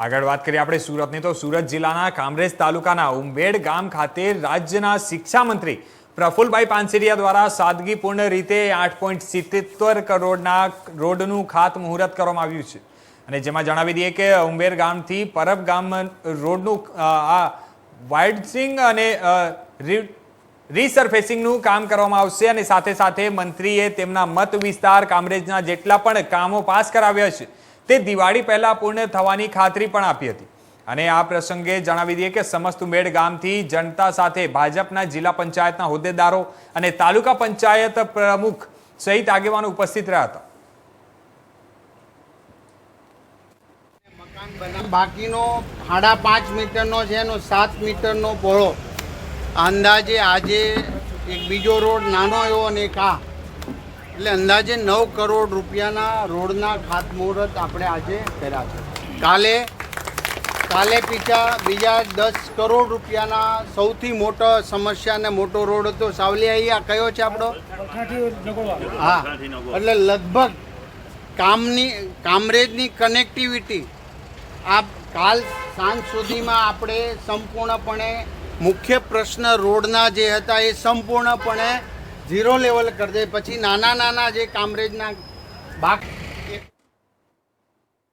આગળ વાત કરીએ આપણે સુરતની, તો સુરત જિલ્લાના કામરેજ તાલુકાના ઉંબેડ ગામ ખાતે રાજ્યના શિક્ષા મંત્રી પ્રફુલભાઈ પાનસેરિયા દ્વારા સાદગીપૂર્ણ રીતે આઠ પોઈન્ટ સિત્તેર કરોડના રોડનું ખાતમુહૂર્ત કરવામાં આવ્યું છે. અને જેમાં જણાવી દઈએ કે ઉંબેર ગામથી પરબ ગામ રોડનું આ વાઇડસિંગ અને રીસરફેસિંગનું કામ કરવામાં આવશે અને સાથે સાથે મંત્રીએ તેમના મત વિસ્તાર કામરેજના જેટલા પણ કામો પાસ કરાવ્યા છે તે દિવાળી પહેલા પૂર્ણ થવાની ખાતરી પણ આપી હતી. અને આ પ્રસંગે જણાવી દઈએ કે સમસ્ત ઉમેડ ગામથી જનતા સાથે ભાજપના જિલ્લા પંચાયતના હોદ્દેદારો અને તાલુકા પંચાયત પ્રમુખ સહિત આગેવાનો ઉપસ્થિત રહ્યા હતા. બાકીનો સાડા પાંચ મીટરનો છે, એનો સાત મીટરનો પહોળો અંદાજે આજે એક બીજો રોડ નાનો એવો અને એક આ. એટલે અંદાજે નવ કરોડ રૂપિયાના રોડના ખાતમુહૂર્ત આપણે આજે કર્યા છે. કાલે કાલે પીછા બીજા દસ કરોડ રૂપિયાના સૌથી મોટો સમસ્યા અને મોટો રોડ હતો. સાવલી અહીંયા કયો છે આપણો? હા એટલે લગભગ કામની કામરેજની કનેક્ટિવિટી આ કાલ સાંજ સુધીમાં આપણે સંપૂર્ણપણે મુખ્ય પ્રશ્ન રોડના જે હતા એ સંપૂર્ણપણે ઝીરો લેવલ કરી દે. પછી નાના નાના જે કામરેજના બાક